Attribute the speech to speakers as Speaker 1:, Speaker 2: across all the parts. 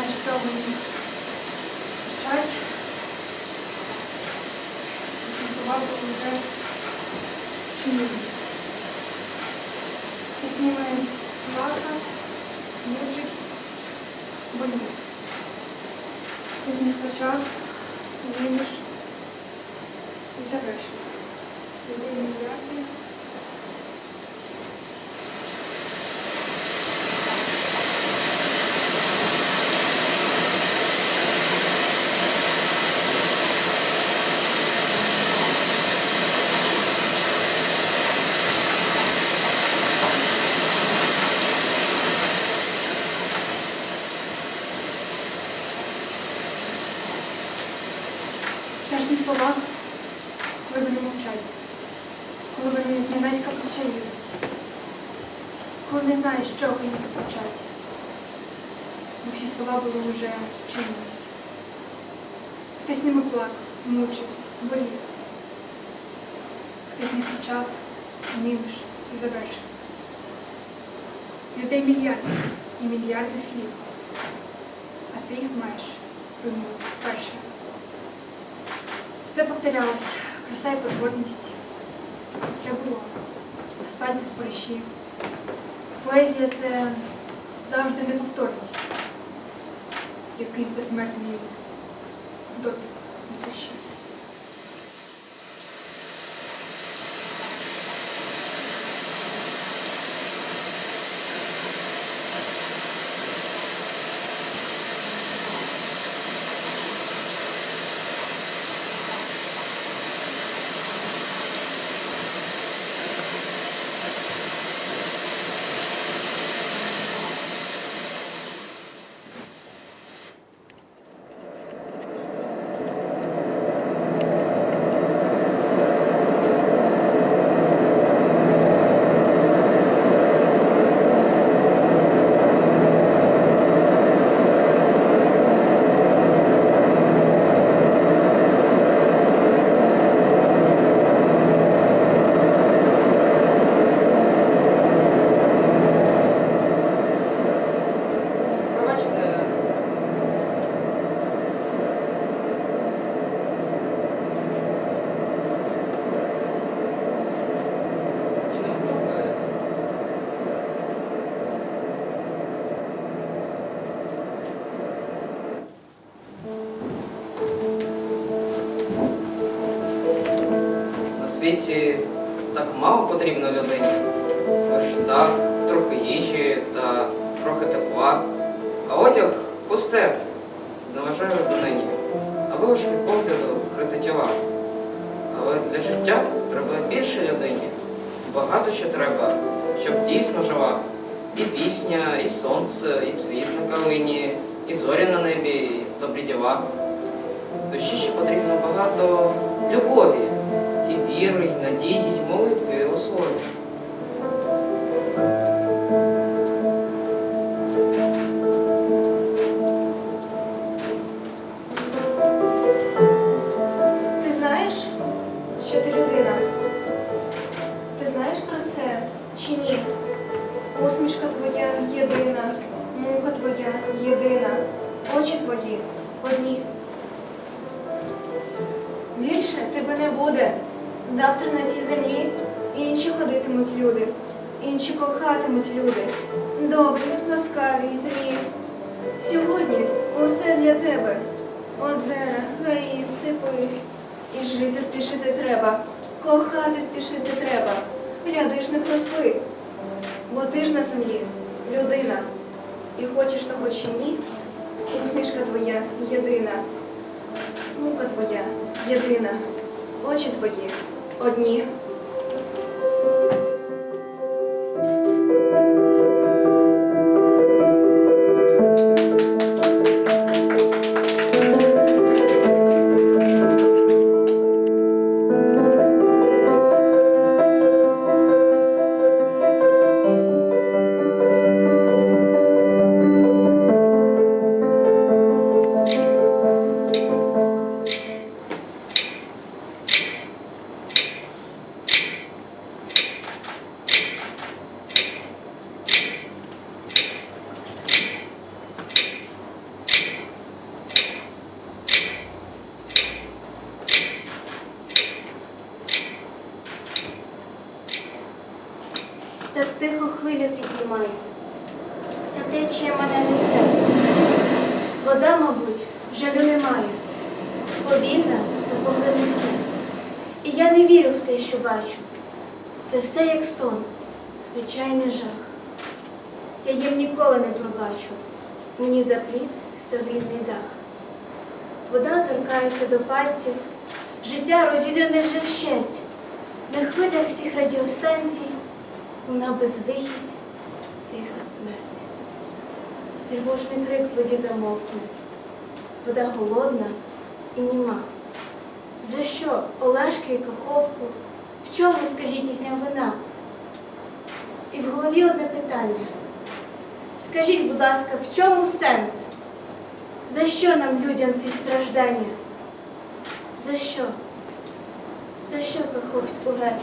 Speaker 1: знаю, що мені вчать. Ці слова були вже чинились. Пісніми плаха, мучився, болів. Із них очах. Слова, вони мовчать, коли вони зненацька причаїлись, коли не знаєш, чого їх почати. Бо всі слова були вже чинились. Хтось ними плакав, мучився, болів. Хтось не кричав, німиш і завершив. Людей мільярди і мільярди слів, а ти їх маєш вимовити вперше. Все повторялось, краса і потворність. Все було. Асфальт із порішів. Поезія це завжди неповторність. Якийсь безсмертний дотик до душі.
Speaker 2: Пробачте. Чи не впливає? На світі так мало потрібно людині. Лиш так, трохи їжі та трохи тепла. А одяг пусте, зневажаю донині, аби лиш від погляду вкрити тіла. Але для життя треба більше людині. Багато що треба, щоб дійсно жила. І пісня, і сонце, і цвіт на калині, і зорі на небі, і добрі діла. Душі ще потрібно багато любові, і віри, і і у слові.
Speaker 1: Ти знаєш, що ти людина? Ти знаєш про це чи ні? Усмішка твоя єдина, мука твоя єдина, очі твої одні. Більше тебе не буде. Завтра на цій землі інші ходитимуть люди, інші кохатимуть люди. Добрі, ласкаві, злі. Сьогодні усе для тебе. Озера, гаї, степи. І жити спішити треба, кохати спішити треба. Гляди ж не проспи, бо ти ж на землі людина. І хочеш того чи ні, усмішка твоя єдина, мука твоя єдина, очі твої одні.
Speaker 3: життя розідране вже вщерть, на хвилях всіх радіостанцій вона безвихідь, тиха смерть. Тривожний крик воді замовкне, вода голодна і німа. За що Олешка і каховку? В чому, скажіть, їхня вина? І в голові одне питання. Скажіть, будь ласка, в чому сенс? За що нам людям ці страждання? За що? За що каховську
Speaker 4: у?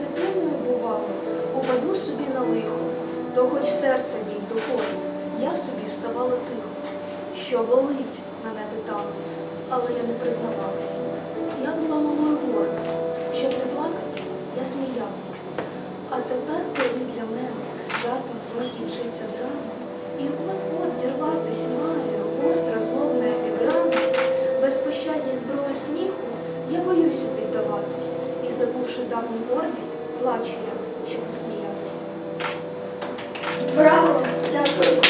Speaker 5: Дитиною бувало, упаду собі на лихо, то хоч серце біль доходить, я собі вставала тихо. Що болить, мене питали, але я не признавалась. Я була малою горда, щоб не плакать, я сміялась. А тепер, коли для мене жартом зла кінчиться драма, і от-от зірватись має остра злобна епіграма, безпощадні зброї сміху, я боюся піддаватись, забувши давню гордість, плачу я, щоб посміятися.
Speaker 4: Браво! Дякую.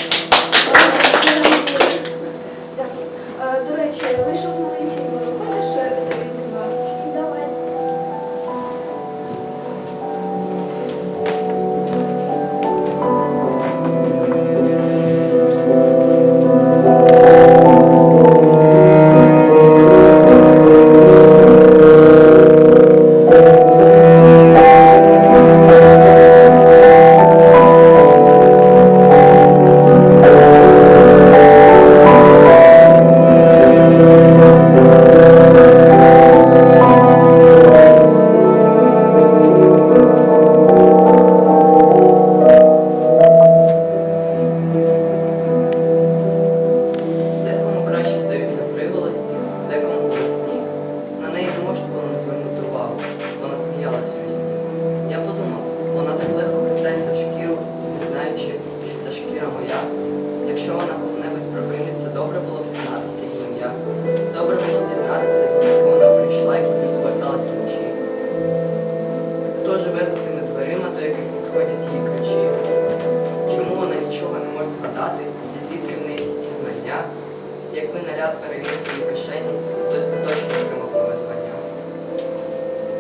Speaker 6: Якби наряд перевірив її кишені, би точно отримав нове знання.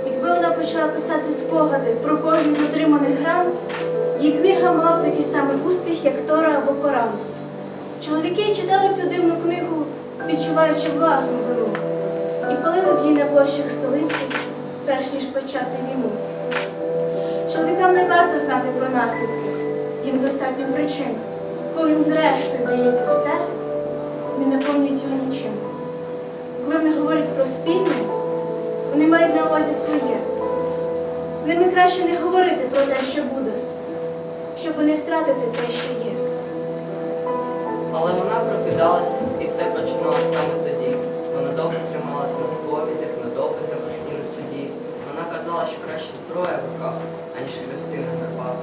Speaker 3: Якби вона почала писати спогади про кожен з отриманих грам, її книга мала б такий самий успіх, як Тора або Коран. Чоловіки читали цю дивну книгу, відчуваючи власну вину, і палили б її на площах столиці, перш ніж почати війну. Чоловікам не варто знати про наслідки, їм достатньо причин. Коли їм зрештою дається все, вони наповнюють його нічим. Коли вони говорять про спільне, вони мають на увазі своє. З ними краще не говорити про те, що буде, щоб не втратити те, що є.
Speaker 6: Але вона прокидалася, і все починалося саме тоді. Вона довго трималась на сповідях, на допитах і на суді. Вона казала, що краще зброя в руках, аніж хрести на гербах.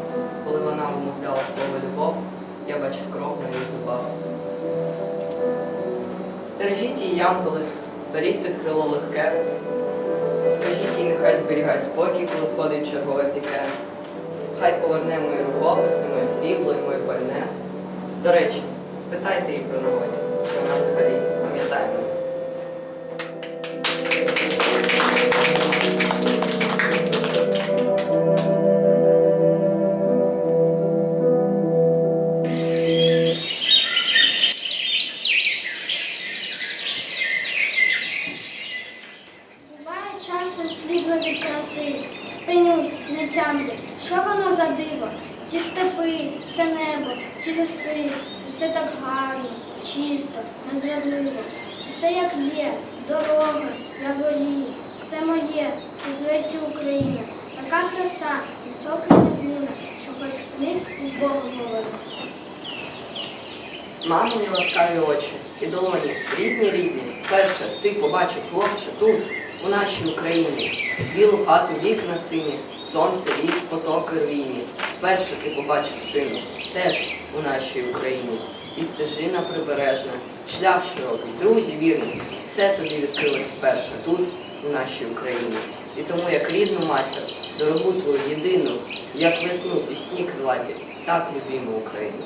Speaker 6: Коли вона вимовляла слово любов, я бачив кров на її зубах. Стережіть її, янголи, беріть під крило легке. Скажіть їй, нехай зберігає спокій, коли входить чергове піке. Хай поверне мої рукописи, моє срібло і моє пальне. До речі, спитайте її про нагоді, що вона взагалі
Speaker 4: із Богом говорить.
Speaker 6: Мамині ласкаві очі і долоні, рідні рідні. Перше, ти побачив хлопче тут, у нашій Україні. Білу хату, вікна сині, сонце, ліс, потоки рвійні. Вперше ти побачив сину, теж у нашій Україні. І стежина прибережна, шлях широкий, друзі вірні. Все тобі відкрилось вперше тут, у нашій Україні. І тому як рідну матір, дорогу твою єдину, як весну пісні крилаті, так любимо Україну.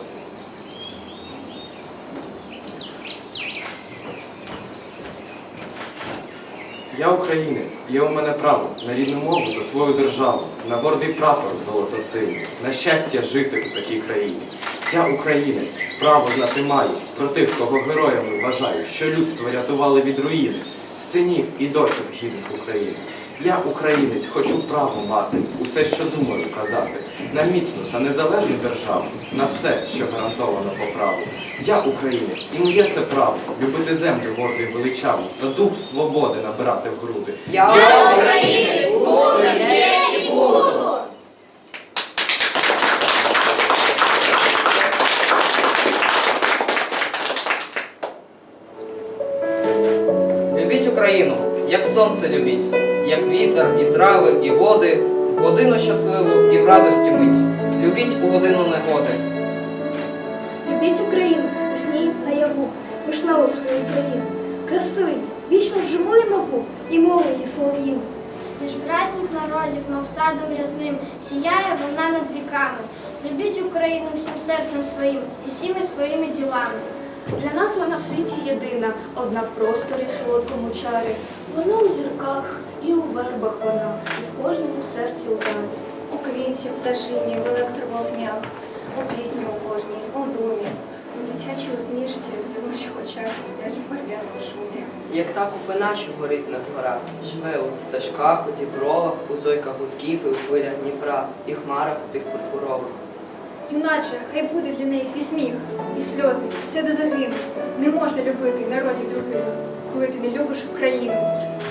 Speaker 7: Я українець, є у мене право на рідну мову та свою державу, на гордий прапор золото синій, на щастя жити у такій країні. Я українець, право знати маю про тих, кого героями вважаю, що людство рятували від руїни, синів і дочок гідних України. Я українець, хочу право мати, усе, що думаю казати, на міцну та незалежну державу, на все, що гарантовано по праву. Я українець, і моє це право любити землю горду і величаву та дух свободи набирати в груди.
Speaker 6: Я українець, Любіть Україну, як сонце любіть, як вітер, і трави, і води, годину щасливу і в радості мить. Любіть у годину негоди.
Speaker 4: Любіть Україну, у сні наяву, вишневу свою Україну, красу її, вічно живу і нову, і мову її солов'їну.
Speaker 8: Між братніх народів, мов садом рясним, сіяє вона над віками. Любіть Україну всім серцем своїм і всіми своїми ділами.
Speaker 5: Для нас вона в світі єдина, одна в просторі солодкому чарі. Вона у зірках і у вербах вона, і в кожному серці ударі.
Speaker 1: У квіті, пташині, в електровогнях, у пісні у кожній, у думі, у дитячій усмішці, в дівочих очах, в барв'яному шумі.
Speaker 9: Як та купина, що горить на згорах, живе у стежках, у дібровах, у зойках гудків і у хвилях Дніпра, і хмарах у тих пурпурових.
Speaker 10: Юначе, хай буде для неї твій сміх і сльози, все до загину. Не можна любити народів других, коли ти не любиш Україну.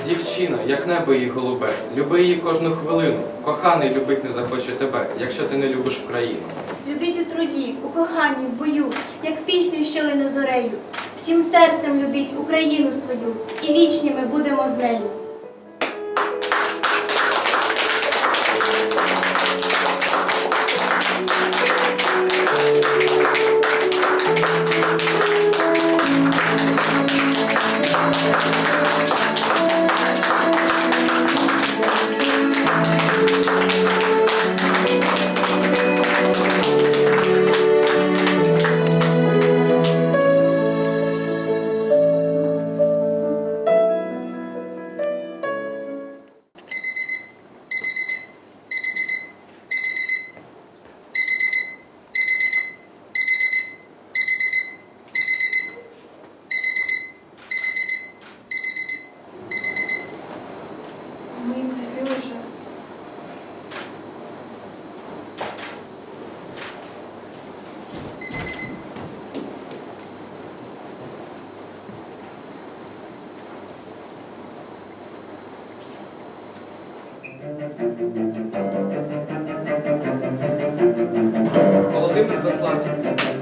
Speaker 7: Дівчина, як небо її голубе, люби її кожну хвилину. Коханий любить не захоче тебе, якщо ти не любиш Україну.
Speaker 3: Любіть у труді, у коханні, в бою, як пісню, що лине зорею. Всім серцем любіть Україну свою, і вічні ми будемо з нею.
Speaker 7: close.